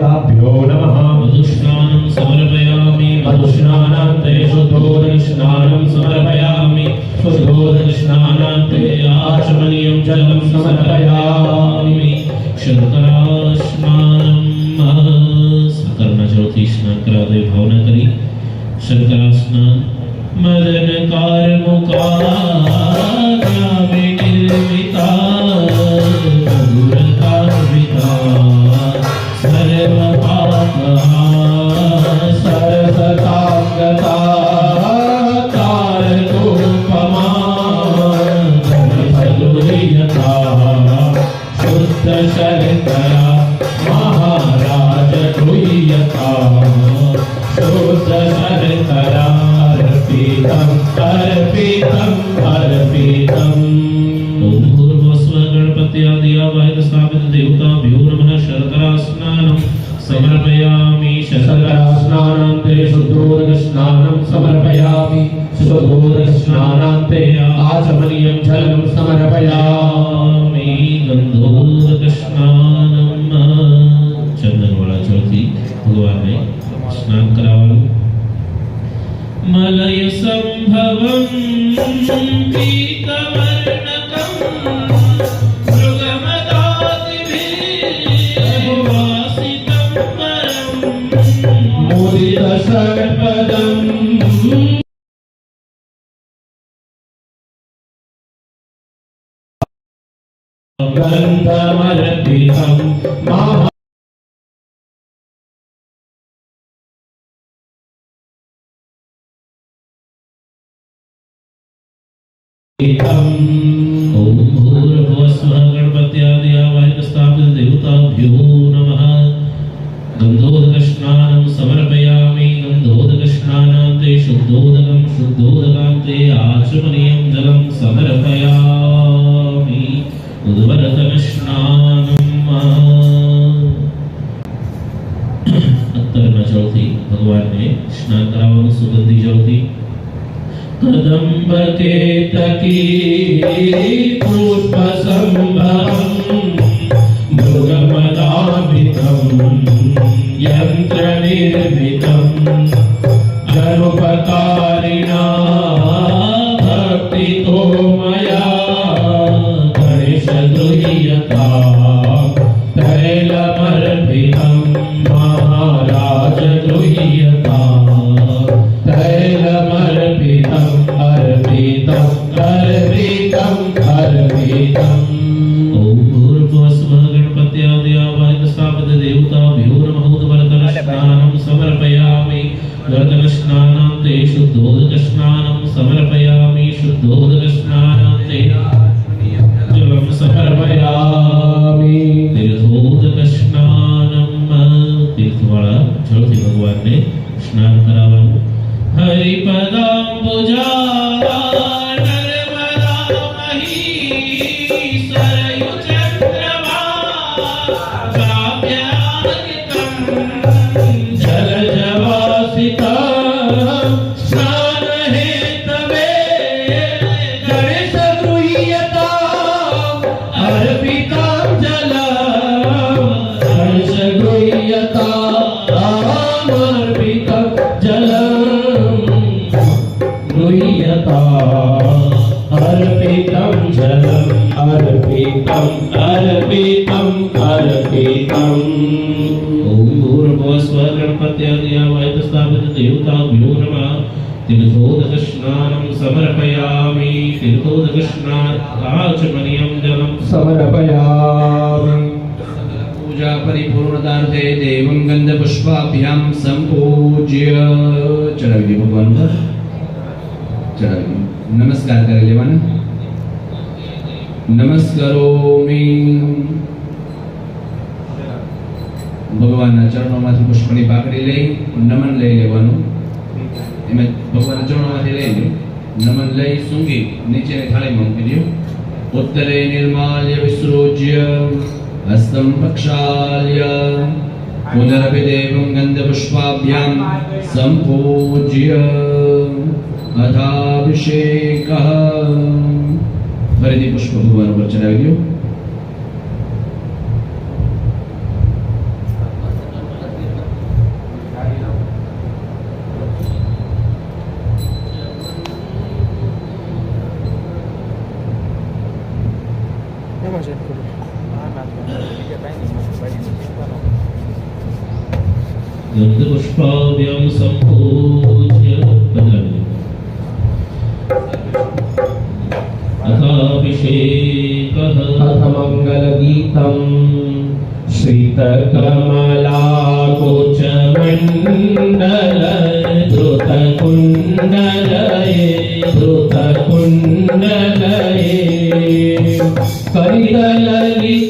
श्रीमद्भगवताभ्यो नमः मधुष्णानं समर्पयामि मधुष्णानान्ते शुद्धोदनस्नानं समर्पयामि शुद्धोदनस्नानान्ते आचमनीयं जलं समर्पयामि शङ्करास्नानं सकर्णज्योतिस्नाकरादे भावना करी शंकर स्वधूरस्नानं समर्पयामि स्वधूरस्नानान्ते आचमनीयं जलं समर्पयामि ગંધોરકસ્નાનમ ચંદનવાળા જળથી ભગવાનને સ્નાન કરાવવાનું મલય સંભવમ પીતવર્ણકમ ഗന്ധമരത്തിനം മഹ ഗന്ധോദകഷ്ണാനം സമർപ്പയാമി ഗന്ധോദകഷ്ണാനാന്തേ ശുദ്ധോദകം ശുദ്ധോദകാന്തേ ആചമനീയം ജലം സമർപ്പയാമി વારને સ્નાન કરાવવાનું સુગંધી જળથી કદંબ કેતકી પુષ્પ સંભમ મૃગમદાભિતમ યંત્ર નિર્મિતમ ગરુપતા समर्पयामि गर्दनस्नानं ते शुद्धोदकस्नानं समर्पयामि शुद्धोदकस्नानं ते जलं समर्पयामि तीर्थोदकस्नानं तीर्थवाळा જળથી ભગવાનને સ્નાન કરાવવાનું હરિપદાંબુજા નર્મદા મહી સરયુ ચંદ્રમા अर्पितं जलम् अर्पितं अर्पितं अर्पितम् ॐ भूर्भुवस्व गणपत्यादया वायुस्थापितदेवताभ्यो नमः तिरुधोदकस्नानं समर्पयामि तिरुधोदकस्नार्काचमनीयं जलं समर्पयामि पूजा परिपूर्णतार्थे देवं गन्धपुष्पाभ्यां सम्पूज्य चरविधि भगवान् चरविधि નમસ્કાર કરી લેવાના નમસ્કારોમી ભગવાનના ચરણોમાંથી પુષ્પની પાકડી લઈ નમન લઈ લેવાનું એમાં ભગવાનના ચરણોમાંથી લઈ લો નમન લઈ સૂંઘી નીચેની થાળીમાં મૂકી દો ઉત્તરે નિર્માલ્ય વિસૃજ્ય હસ્તમ પ્રક્ષાલ્ય પુનરભિદેવં ગંધપુષ્પાભ્યામ સંપૂજ્ય अथाभिषेक ફરીથી પુષ્પ ભગવાન ઉપર ચડાવી દો ગંધ પુષ્પાવ્યમ સંપૂજ્ય બધા अथ मङ्गलगीतम् श्रितकमलाकोचमण्डलधृतकुण्डलये धृतकुण्डलये करितललित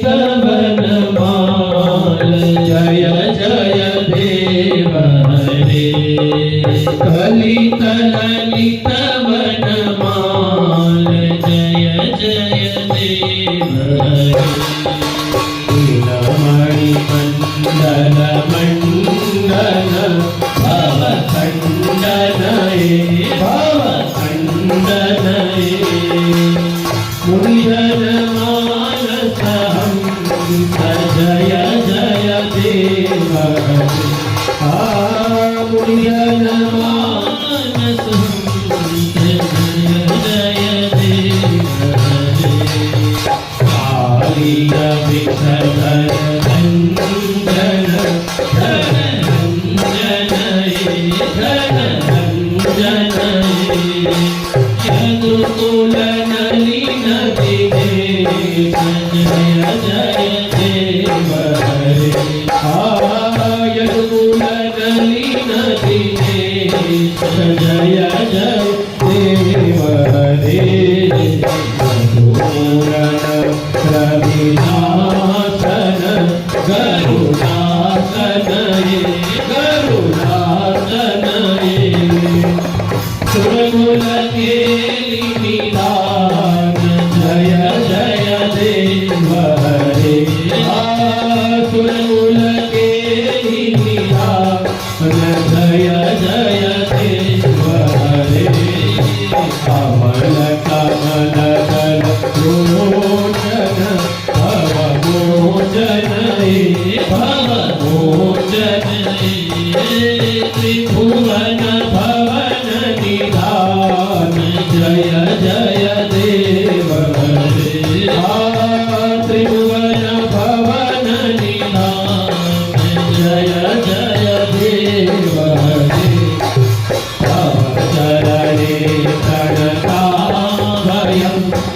పూరణ ప్రవిలా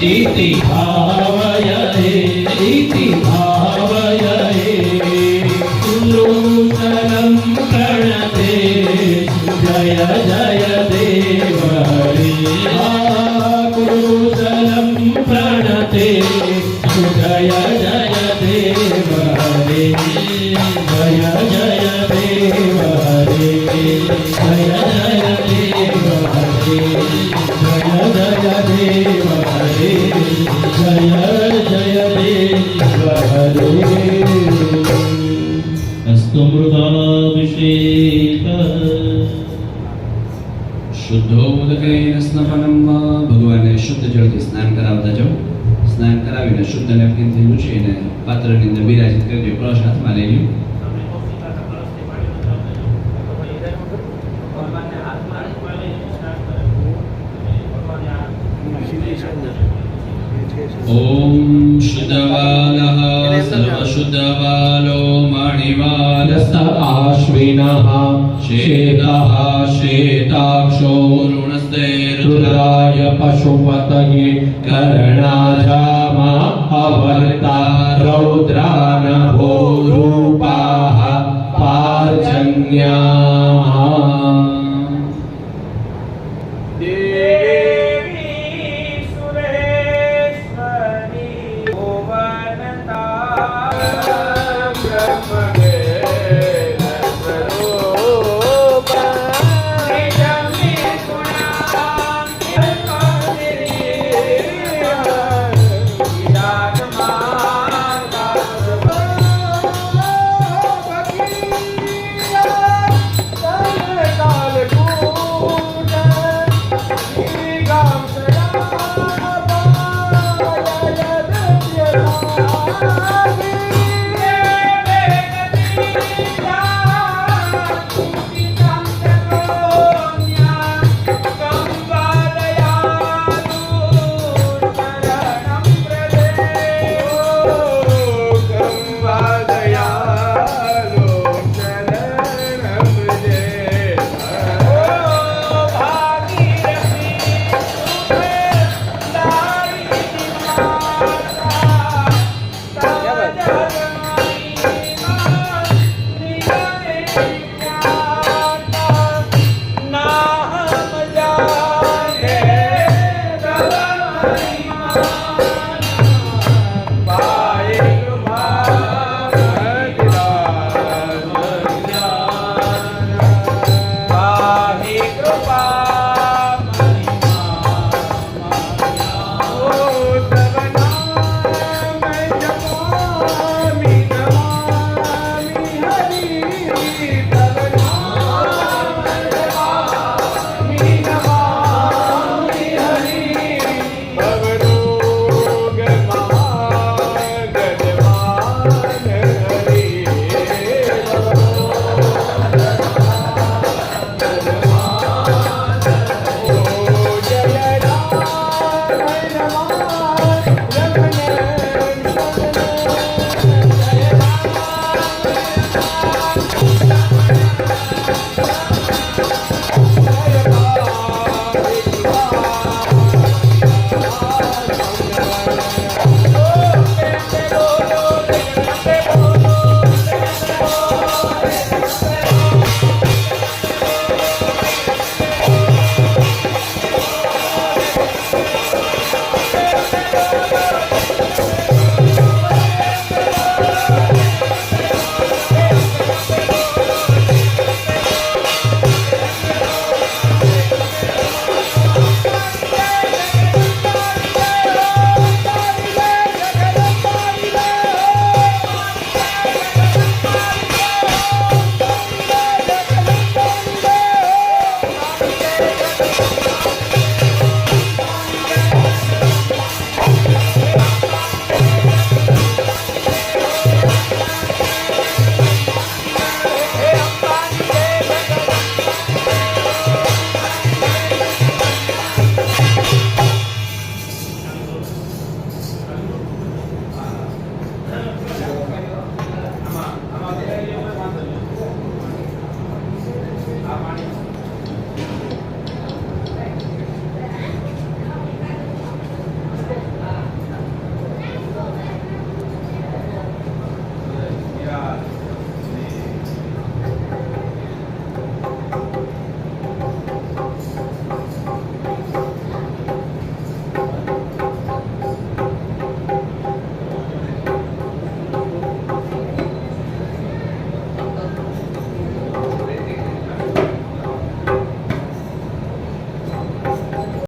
iti સ્નાપનમાં ભગવાનને શુદ્ધ જળથી સ્નાન કરાવતા જાઓ સ્નાન કરાવીને શુદ્ધ નેપકિન થયેલું પાત્રની અંદર બિરાજિત કરી દો કળશ હાથમાં લઈ લ્યો ॐ शुद्धवालः सर्वशुद्धवालो मणिवालस आश्विनः शेदाः शेताक्षो ऋणस्ते रुद्राय पशुपतये कर्णाधामा अवर्ता रौद्रानभो रूपाः पार्जन्याः Thank you. Oh,